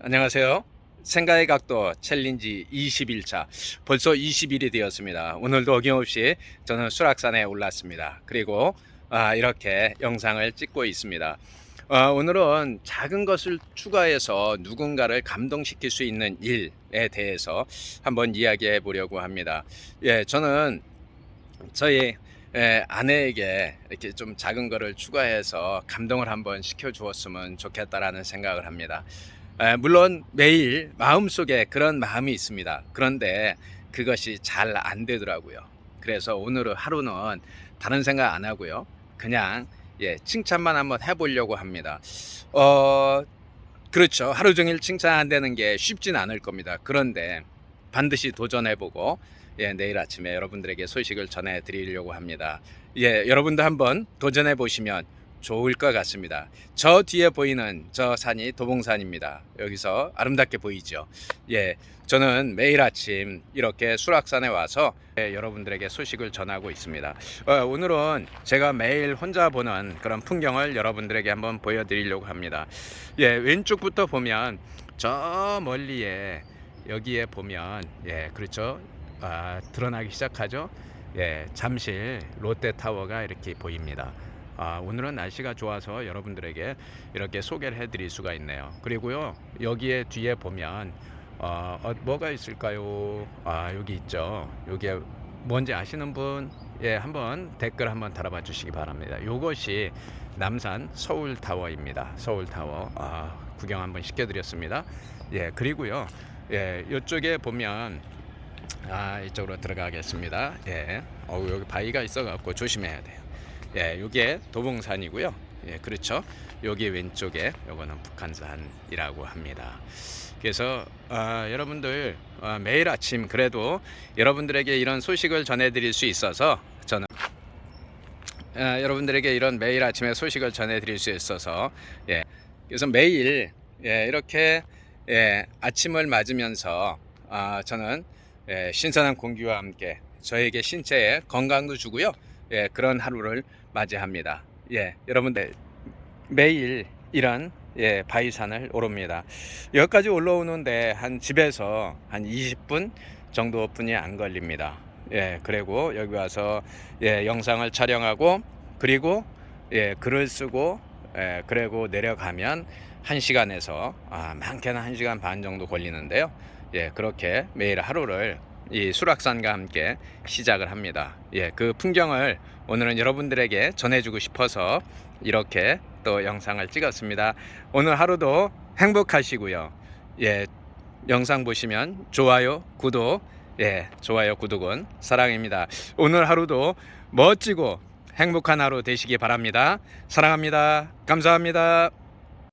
안녕하세요. 생각의 각도 챌린지 21차. 벌써 20일이 되었습니다. 오늘도 어김없이 저는 수락산에 올랐습니다. 그리고 아, 이렇게 영상을 찍고 있습니다. 아, 오늘은 작은 것을 추가해서 누군가를 감동시킬 수 있는 일에 대해서 한번 이야기해 보려고 합니다. 예, 저는 저희 예, 아내에게 이렇게 좀 작은 거를 추가해서 감동을 한번 시켜 주었으면 좋겠다라는 생각을 합니다. 에, 물론 매일 마음속에 그런 마음이 있습니다. 그런데 그것이 잘 안 되더라고요. 그래서 오늘 하루는 다른 생각 안 하고요. 그냥 예, 칭찬만 한번 해보려고 합니다. 어, 그렇죠. 하루 종일 칭찬 안 되는 게 쉽진 않을 겁니다. 그런데 반드시 도전해보고 예, 내일 아침에 여러분들에게 소식을 전해드리려고 합니다. 예, 여러분도 한번 도전해 보시면 좋을 것 같습니다. 저 뒤에 보이는 저 산이 도봉산입니다. 여기서 아름답게 보이죠. 예, 저는 매일 아침 이렇게 수락산에 와서 예, 여러분들에게 소식을 전하고 있습니다. 어, 오늘은 제가 매일 혼자 보는 그런 풍경을 여러분들에게 한번 보여드리려고 합니다. 예, 왼쪽부터 보면 저 멀리에 여기에 보면 예, 그렇죠. 아, 드러나기 시작하죠. 예, 잠실 롯데타워가 이렇게 보입니다. 아, 오늘은 날씨가 좋아서 여러분들에게 이렇게 소개를 해드릴 수가 있네요. 그리고요 여기에 뒤에 보면 어, 어, 뭐가 있을까요? 아 여기 있죠. 여기에 뭔지 아시는 분, 예 한번 댓글 한번 달아봐 주시기 바랍니다. 요것이 남산 서울타워입니다. 서울타워 아, 구경 한번 시켜드렸습니다. 예 그리고요 예 이쪽에 보면 아 이쪽으로 들어가겠습니다. 예, 어 여기 바위가 있어갖고 조심해야 돼요. 예, 이게 도봉산이고요. 예, 그렇죠. 여기 왼쪽에 요거는 북한산이라고 합니다. 그래서 아, 여러분들 아, 매일 아침 그래도 여러분들에게 이런 소식을 전해드릴 수 있어서 저는 아, 여러분들에게 이런 매일 아침에 소식을 전해드릴 수 있어서 예, 그래서 매일 예, 이렇게 예, 아침을 맞으면서 아, 저는 예, 신선한 공기와 함께 저에게 신체에 건강도 주고요. 예, 그런 하루를 맞이합니다. 예, 여러분들 매일 이런 예, 바위산을 오릅니다. 여기까지 올라오는데 한 집에서 한 20분 정도뿐이 안 걸립니다. 예, 그리고 여기 와서 예, 영상을 촬영하고 그리고 예, 글을 쓰고 예, 그리고 내려가면 한 시간에서 아, 많게는 한 시간 반 정도 걸리는데요. 예, 그렇게 매일 하루를 이 수락산과 함께 시작을 합니다. 예, 그 풍경을 오늘은 여러분들에게 전해주고 싶어서 이렇게 또 영상을 찍었습니다. 오늘 하루도 행복하시고요. 예, 영상 보시면 좋아요, 구독, 예, 좋아요, 구독은 사랑입니다. 오늘 하루도 멋지고 행복한 하루 되시기 바랍니다. 사랑합니다. 감사합니다.